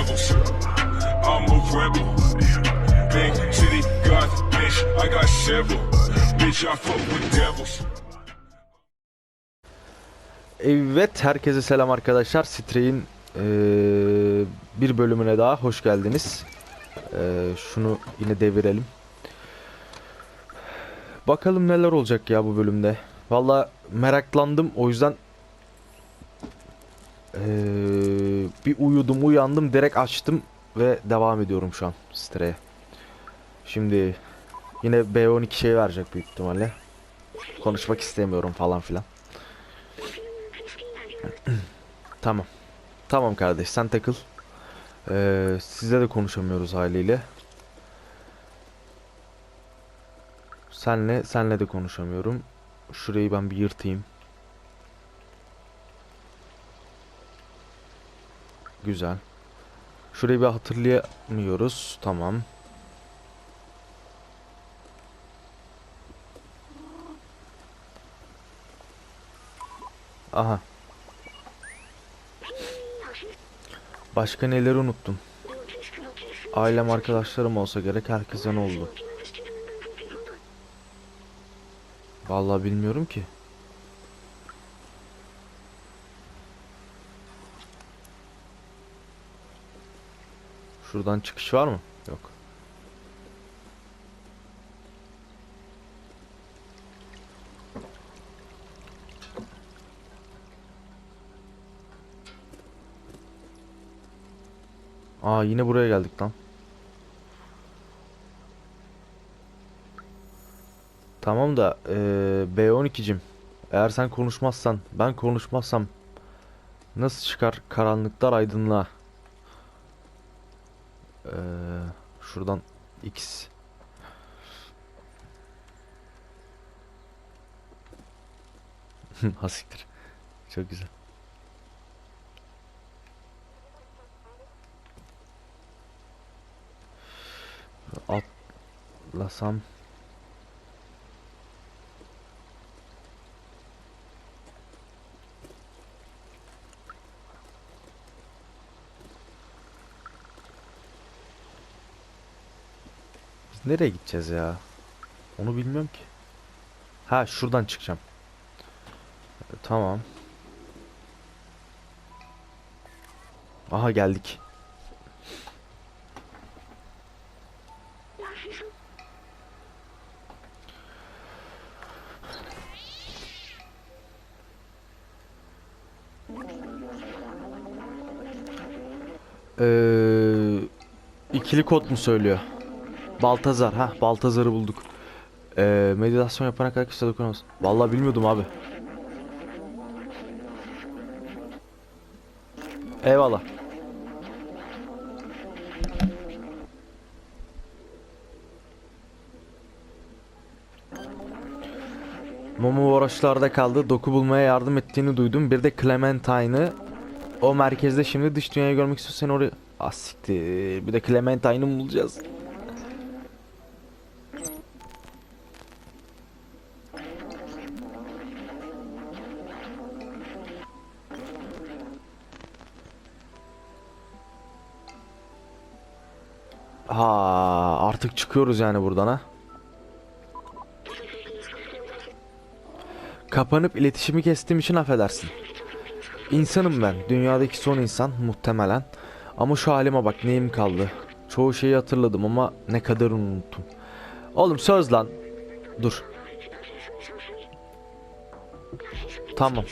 devils. I'm a rebel. Big city, God, bitch, I got several. Bitch, I fuck with devils. Evet, herkese selam arkadaşlar. Stray'in eee, bir bölümüne daha hoş geldiniz. Eee, şunu yine devirelim. Bakalım neler olacak ya bu bölümde. Valla meraklandım. O yüzden eee, bir uyudum, uyandım, direkt açtım ve devam ediyorum şu an Stray'e. Şimdi yine B12 şey verecek büyük ihtimalle. Konuşmak istemiyorum falan filan. Tamam. Tamam kardeş sen takıl. Ee, sizle de konuşamıyoruz haliyle. Senle senle de konuşamıyorum. Şurayı ben bir yırtayım. Güzel. Şurayı bir hatırlayamıyoruz. Tamam. Aha. Başka neleri unuttum? Ailem arkadaşlarım olsa gerek herkese ne oldu? Vallahi bilmiyorum ki. Şuradan çıkış var mı? Yok. Aa yine buraya geldik lan. Tamam da eee B12'cim eğer sen konuşmazsan ben konuşmazsam nasıl çıkar karanlıklar aydınlığa? Eee şuradan X Hasiktir. Çok güzel. Atlasam nereye gideceğiz ya? Onu bilmiyorum ki. Ha şuradan çıkacağım. E, Tamam. Aha geldik. Ee, ikili kod mu söylüyor? Baltazar. Ha, Baltazar'ı bulduk. Ee, meditasyon yapana kadar kişisel dokunamaz. Vallahi bilmiyordum abi. Eyvallah. Momo uğraşlarda kaldı. Doku bulmaya yardım ettiğini duydum. Bir de Clementine'ı o merkezde şimdi dış dünyayı görmek istiyorsan oraya... Ah. Bir de Clementine'ı bulacağız? Ha artık çıkıyoruz yani buradan ha. Kapanıp iletişimi kestiğim için affedersin. İnsanım ben. Dünyadaki son insan muhtemelen. Ama şu halime bak neyim kaldı. Çoğu şeyi hatırladım ama ne kadar unuttum. Oğlum söz lan. Dur. Tamam.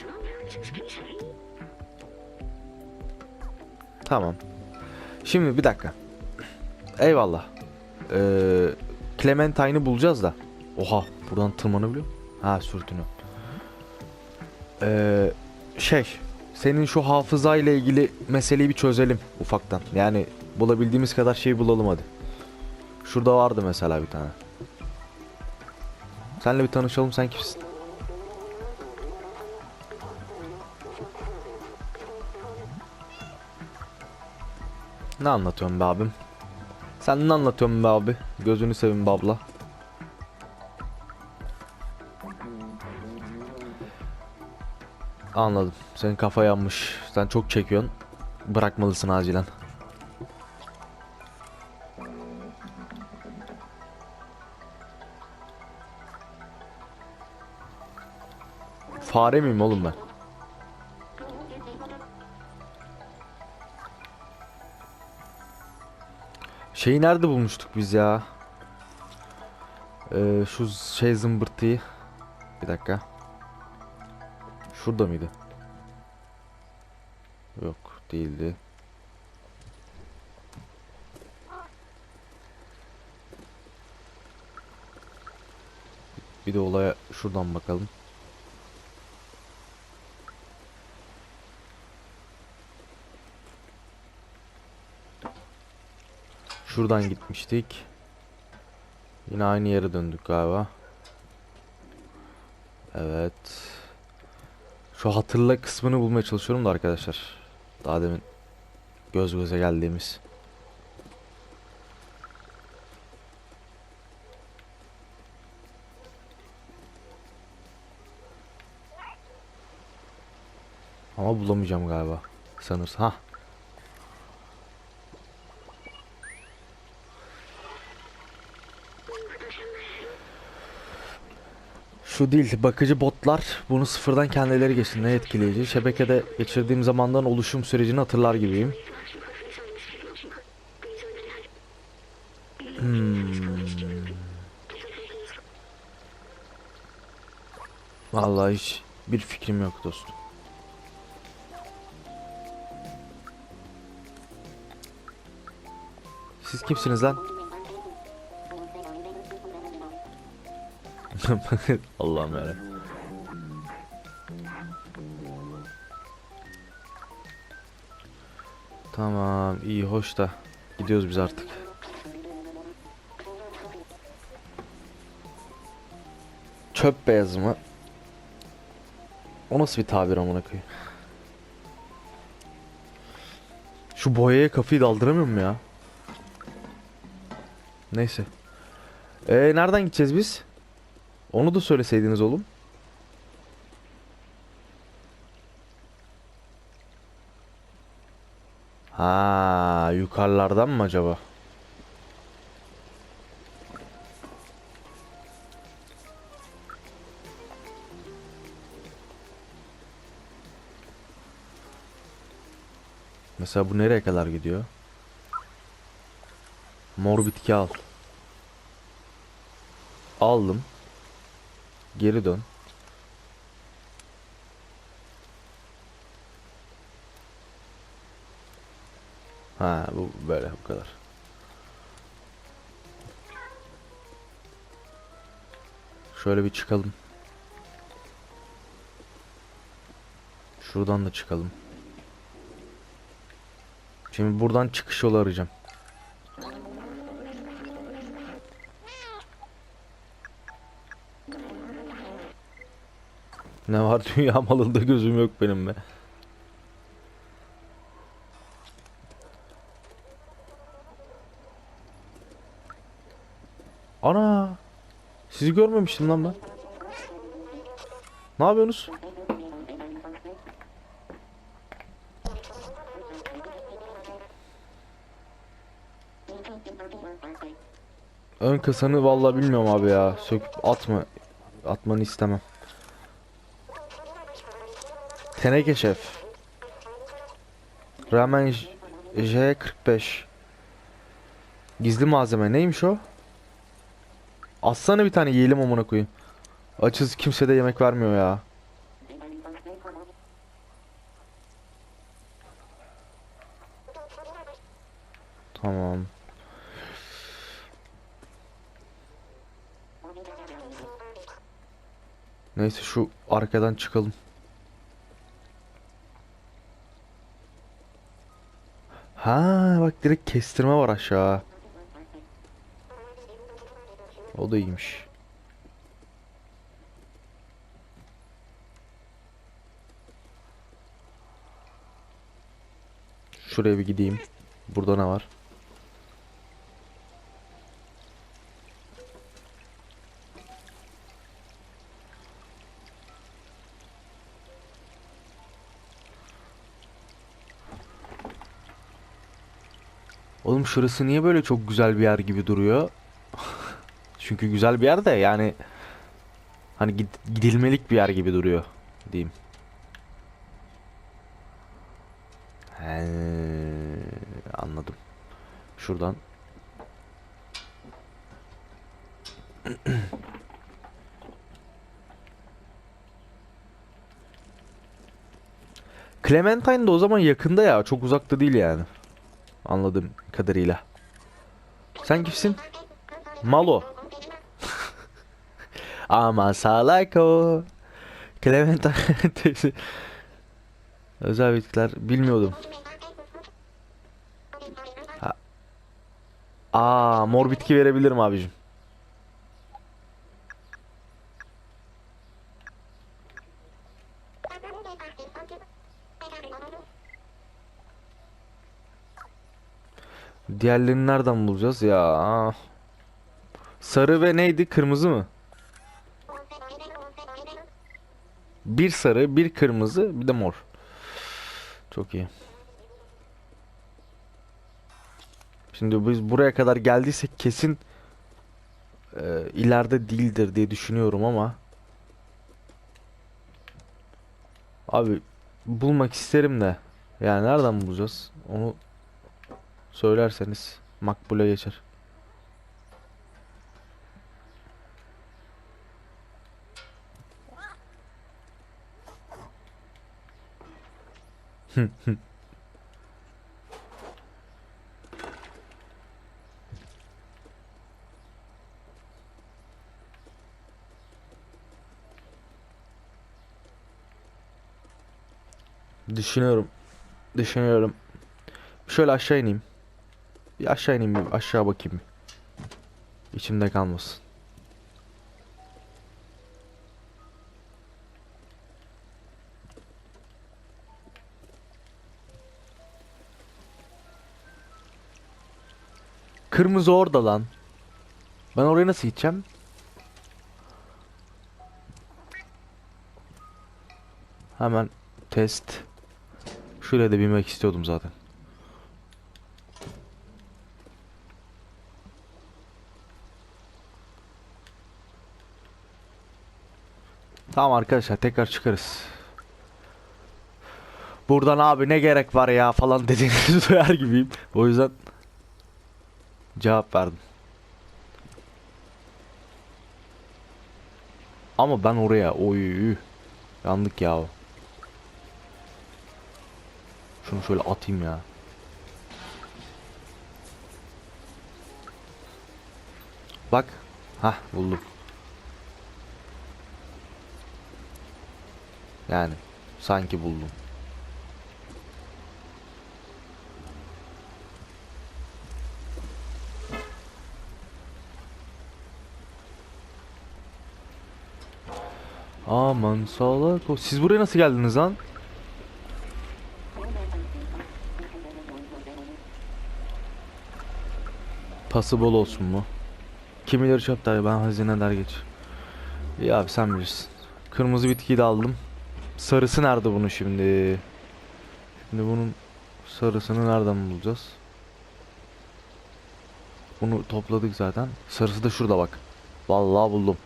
Tamam. Şimdi bir dakika. Eyvallah. Ee, Clementine'ı bulacağız da. Oha buradan tırmanabiliyor? Ha sürtünüyor. Ee, şey senin şu hafızayla ilgili meseleyi bir çözelim ufaktan. Yani bulabildiğimiz kadar şey bulalım hadi. Şurada vardı mesela bir tane. Senle bir tanışalım sen kimsin? Ne anlatıyorsun be abim? Sen ne anlatıyorsun be abi? Gözünü seveyim be abla. Anladım. Senin kafa yanmış. Sen çok çekiyorsun. Bırakmalısın acilen. Fare miyim oğlum ben? Şeyi nerede bulmuştuk biz ya? Ee, şu şey zımbırtıyı. Bir dakika. Şurada mıydı? Yok değildi. Bir de olaya şuradan bakalım. Şuradan gitmiştik. Yine aynı yere döndük galiba. Evet. Şu hatırla kısmını bulmaya çalışıyorum da arkadaşlar. Daha demin göz göze geldiğimiz. Ama bulamayacağım galiba. Sanırsam. Ha. Şu değil, bakıcı botlar bunu sıfırdan kendileri geçti. Ne etkileyici. Şebekede geçirdiğim zamandan oluşum sürecini hatırlar gibiyim. Hmm. Vallahi hiç bir fikrim yok dostum. Siz kimsiniz lan? Allah'ım yarabbim. Tamam, iyi, hoş da gidiyoruz biz artık. Çöp beyazı mı? O nasıl bir tabir amına koyayım? Şu boyaya kafayı daldıramıyorum ya. Neyse. Ee, nereden gideceğiz biz? Onu da söyleseydiniz oğlum. Ha, yukarılardan mı acaba? Mesela bu nereye kadar gidiyor? Mor bitki al. Aldım. Geri dön. Ha bu böyle bu kadar. Şöyle bir çıkalım. Şuradan da çıkalım. Şimdi buradan çıkış yolu arayacağım. Ne var dünya malında gözüm yok benim be. Ana! Sizi görmemiştim lan ben. Ne yapıyorsunuz? Ön kasanı vallahi bilmiyorum abi ya. Söküp atma. Atmanı istemem. Teneke şef. Ramen J- J45. Gizli malzeme neymiş o? Atsana bir tane yiyelim amına koyayım. Açız kimse de yemek vermiyor ya. Tamam. Neyse şu arkadan çıkalım. Ha bak direkt kestirme var aşağı. O da iyiymiş. Şuraya bir gideyim. Burada ne var? Oğlum şurası niye böyle çok güzel bir yer gibi duruyor? Çünkü güzel bir yer de yani hani gid- gidilmelik bir yer gibi duruyor. diyeyim. He, anladım. Şuradan. Clementine de o zaman yakında ya. Çok uzakta değil yani. Anladığım kadarıyla. Sen kimsin? Malo. Ama salak o. Clementine. Özel bitkiler bilmiyordum. Ha. Aa, mor bitki verebilirim abicim. Diğerlerini nereden bulacağız ya? Sarı ve neydi? Kırmızı mı? Bir sarı, bir kırmızı, bir de mor. Çok iyi. Şimdi biz buraya kadar geldiysek kesin e, ileride değildir diye düşünüyorum ama abi bulmak isterim de yani nereden bulacağız onu söylerseniz makbule geçer. Düşünüyorum. Düşünüyorum. Şöyle aşağı ineyim. Bir aşağı ineyim bir aşağı bakayım. İçimde kalmasın. Kırmızı orada lan. Ben oraya nasıl gideceğim? Hemen test. Şuraya da binmek istiyordum zaten. Tamam arkadaşlar tekrar çıkarız. Buradan abi ne gerek var ya falan dediğinizi duyar gibiyim. O yüzden cevap verdim. Ama ben oraya oy yandık ya. Şunu şöyle atayım ya. Bak. Hah buldum. Yani sanki buldum. Aman salak o. Siz buraya nasıl geldiniz lan? Pası bol olsun mu? Kimileri çöp der ben hazine der geç. İyi abi sen bilirsin. Kırmızı bitkiyi de aldım. Sarısı nerede bunun şimdi? Şimdi bunun sarısını nereden bulacağız? Bunu topladık zaten. Sarısı da şurada bak. Vallahi buldum.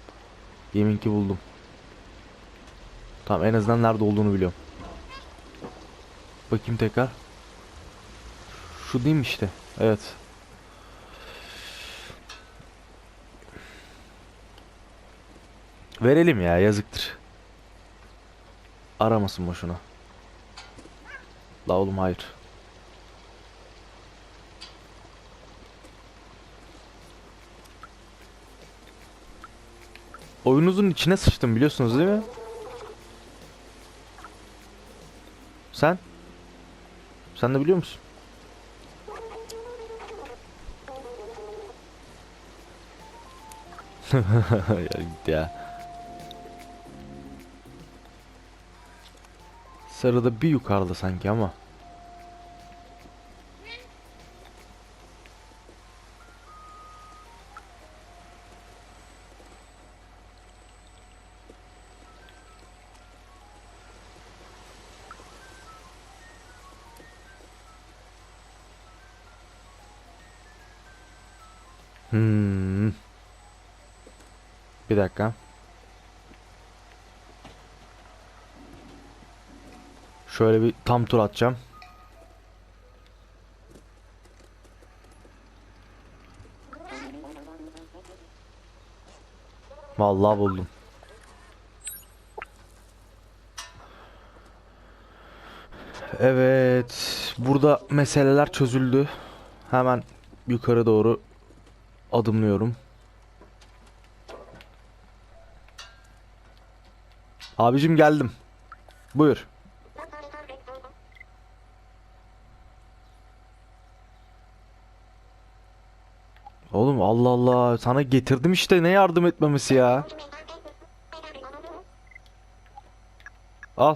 Yemin ki buldum. Tamam en azından nerede olduğunu biliyorum. Bakayım tekrar. Şu değil mi işte? Evet. Verelim ya yazıktır. Aramasın boşuna. La oğlum hayır. Oyunuzun içine sıçtım biliyorsunuz değil mi? Sen? Sen de biliyor musun? ya gitti ya. Sarıda bir yukarıda sanki ama. Hmm. Bir dakika. Şöyle bir tam tur atacağım. Vallahi buldum. Evet, burada meseleler çözüldü. Hemen yukarı doğru adımlıyorum. Abicim geldim. Buyur. Oğlum Allah Allah sana getirdim işte ne yardım etmemesi ya. Al.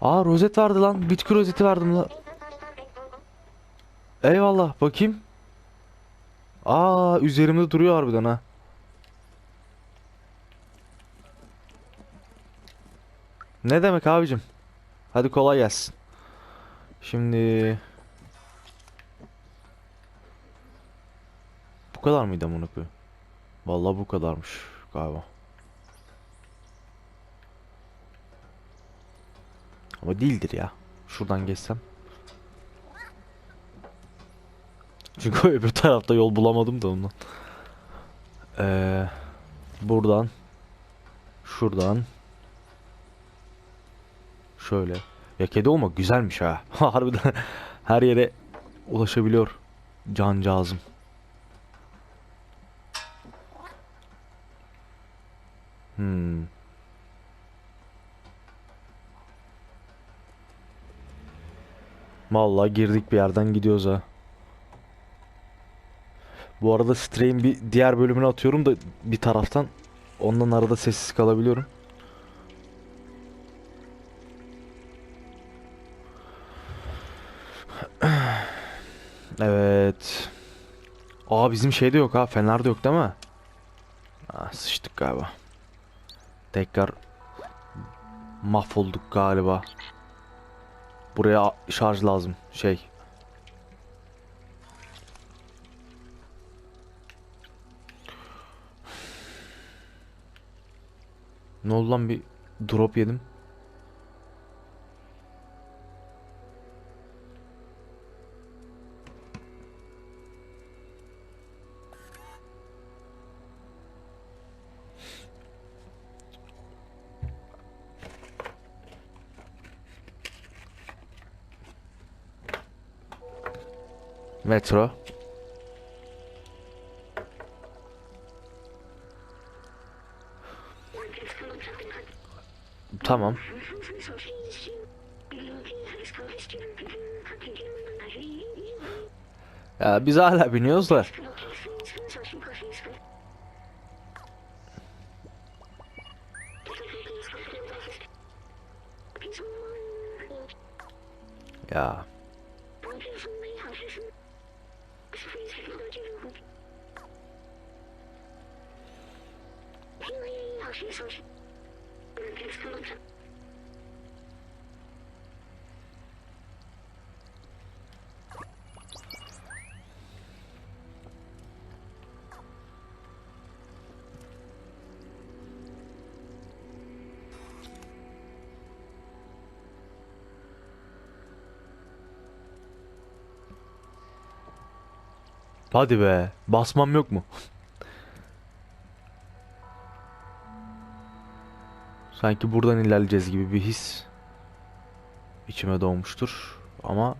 Aa rozet vardı lan. Bitki rozeti verdim lan. Eyvallah bakayım. Aa üzerimde duruyor harbiden ha. Ne demek abicim? Hadi kolay gelsin. Şimdi kadar mıydı amına koyayım? Vallahi bu kadarmış galiba. Ama değildir ya. Şuradan geçsem. Çünkü öbür tarafta yol bulamadım da ondan. Ee, buradan. Şuradan. Şöyle. Ya kedi olmak güzelmiş ha. Harbiden her yere ulaşabiliyor cancağızım. Hmm. Vallahi girdik bir yerden gidiyoruz ha. Bu arada Stray'in bir diğer bölümünü atıyorum da bir taraftan ondan arada sessiz kalabiliyorum. Evet. Aa bizim şeyde yok ha. Fener'de yok değil mi? Aa, sıçtık galiba. Tekrar mahvolduk galiba. Buraya şarj lazım. Şey. Ne oldu lan bir drop yedim. Metro. Tamam. Ya biz hala biniyoruz da. Hadi be. Basmam yok mu? Sanki buradan ilerleyeceğiz gibi bir his içime doğmuştur. Ama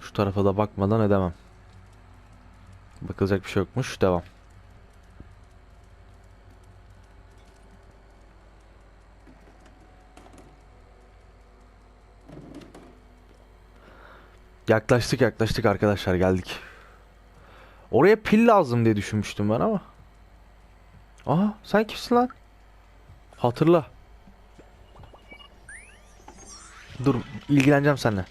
şu tarafa da bakmadan edemem. Bakılacak bir şey yokmuş. Devam. Yaklaştık yaklaştık arkadaşlar geldik. Oraya pil lazım diye düşünmüştüm ben ama. Aha sen kimsin lan? Hatırla. Dur ilgileneceğim seninle.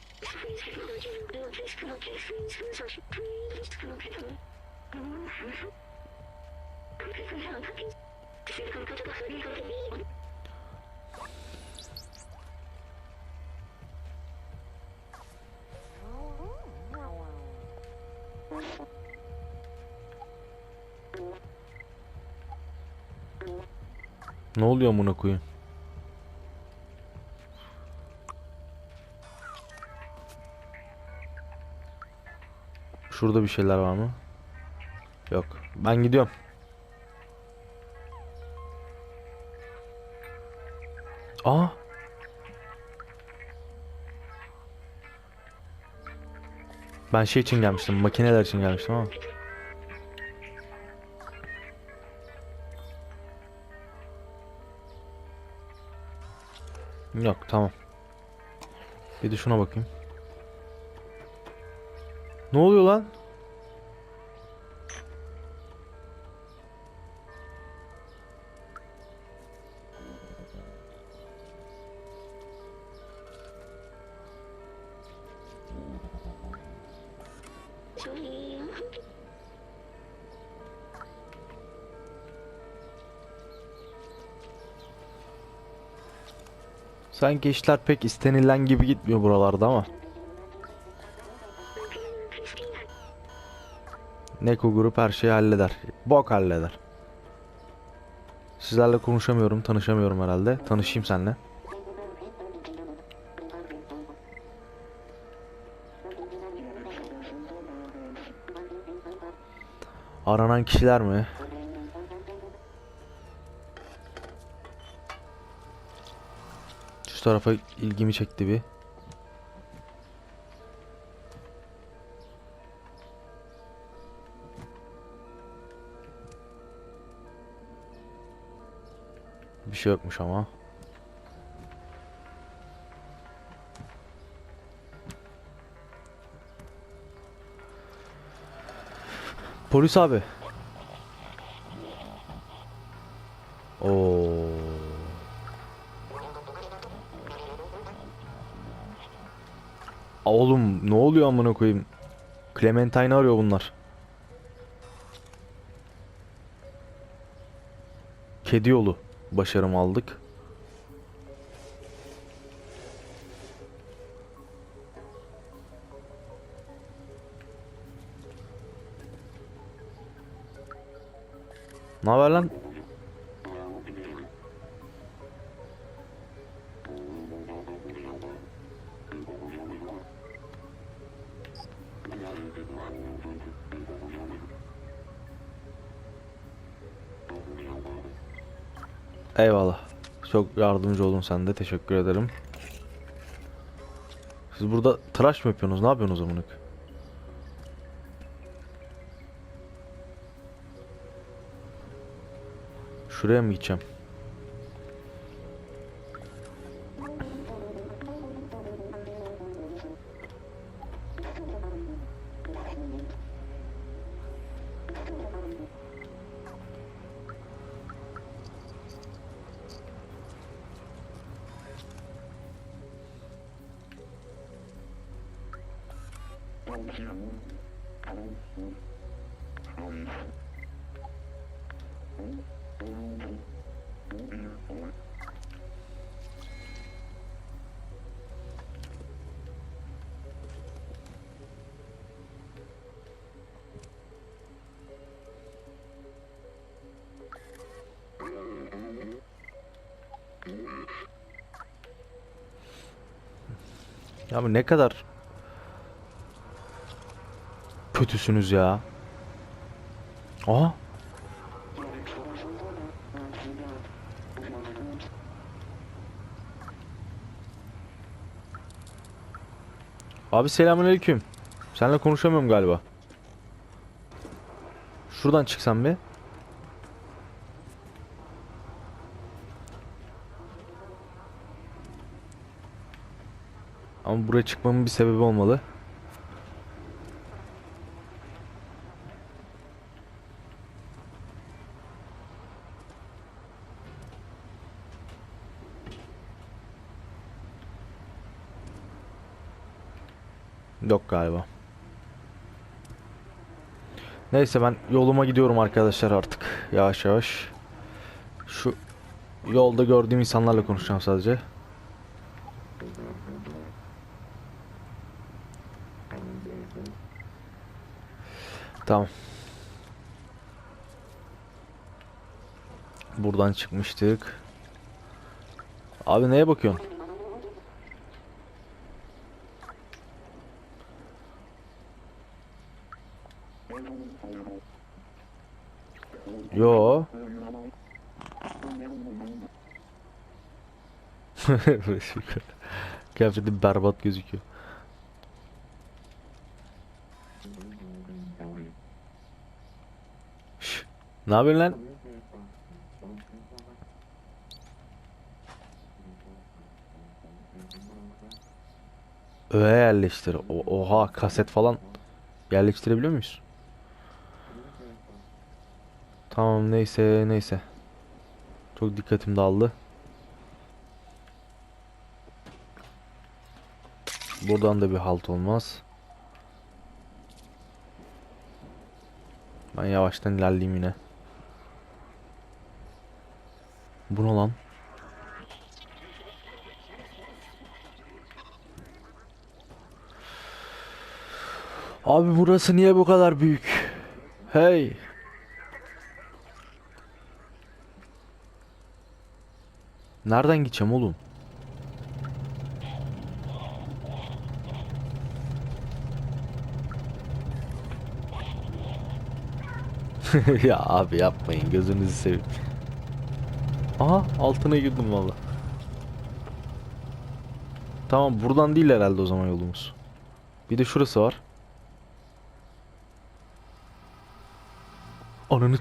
Ne oluyor amına koyayım? Şurada bir şeyler var mı? Yok. Ben gidiyorum. Aa. Ben şey için gelmiştim. Makineler için gelmiştim ama. Yok tamam. Bir de şuna bakayım. Ne oluyor lan? Sanki işler pek istenilen gibi gitmiyor buralarda ama. Neko grup her şeyi halleder. Bok halleder. Sizlerle konuşamıyorum, tanışamıyorum herhalde. Tanışayım seninle. Aranan kişiler mi? Şu tarafa ilgimi çekti bir. Şey yokmuş ama. Polis abi. Oo. Oğlum ne oluyor amına koyayım? Clementine arıyor bunlar. Kedi yolu başarımı aldık. Ne haber lan? Eyvallah. Çok yardımcı oldun sen de. Teşekkür ederim. Siz burada tıraş mı yapıyorsunuz? Ne yapıyorsunuz koyayım? Şuraya mı gideceğim? Bu ne kadar kötüsünüz ya. Aha. Abi selamünaleyküm. Seninle konuşamıyorum galiba. Şuradan çıksam bir. Ama buraya çıkmamın bir sebebi olmalı. Yok galiba. Neyse ben yoluma gidiyorum arkadaşlar artık. Yavaş yavaş. Şu yolda gördüğüm insanlarla konuşacağım sadece. Tamam. Buradan çıkmıştık. Abi neye bakıyorsun? Yo. Kıyafeti berbat gözüküyor. Ne yapıyorsun lan? Öğe yerleştir. O- Oha kaset falan yerleştirebiliyor muyuz? Tamam neyse neyse. Çok dikkatim dağıldı. Buradan da bir halt olmaz. Ben yavaştan ilerleyeyim yine. Bu ne lan? Abi burası niye bu kadar büyük? Hey. Nereden gideceğim oğlum? ya abi yapmayın gözünüzü seveyim. Aha altına girdim valla. Tamam buradan değil herhalde o zaman yolumuz. Bir de şurası var. Ananı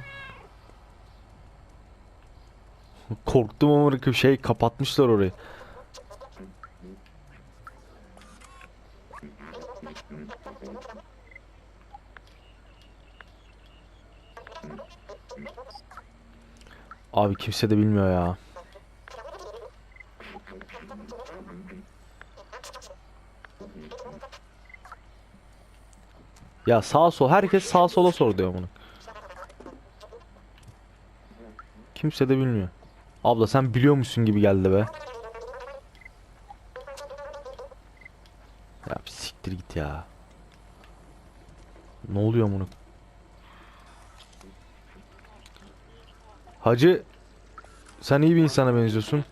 Korktum ama şey kapatmışlar orayı. Abi kimse de bilmiyor ya. Ya sağ sol herkes sağ sola sor diyor bunu. Kimse de bilmiyor. Abla sen biliyormuşsun gibi geldi be. Ya bir siktir git ya. Ne oluyor bunu? Hacı sen iyi bir insana benziyorsun.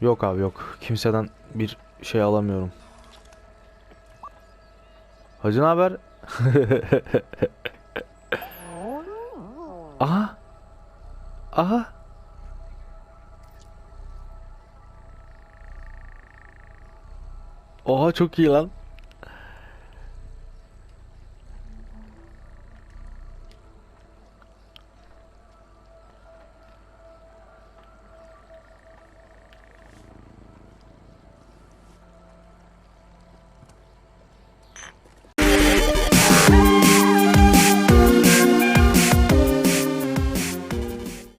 Yok abi yok. Kimseden bir şey alamıyorum. Hacı ne haber? Aha. Aha. Oha çok iyi lan.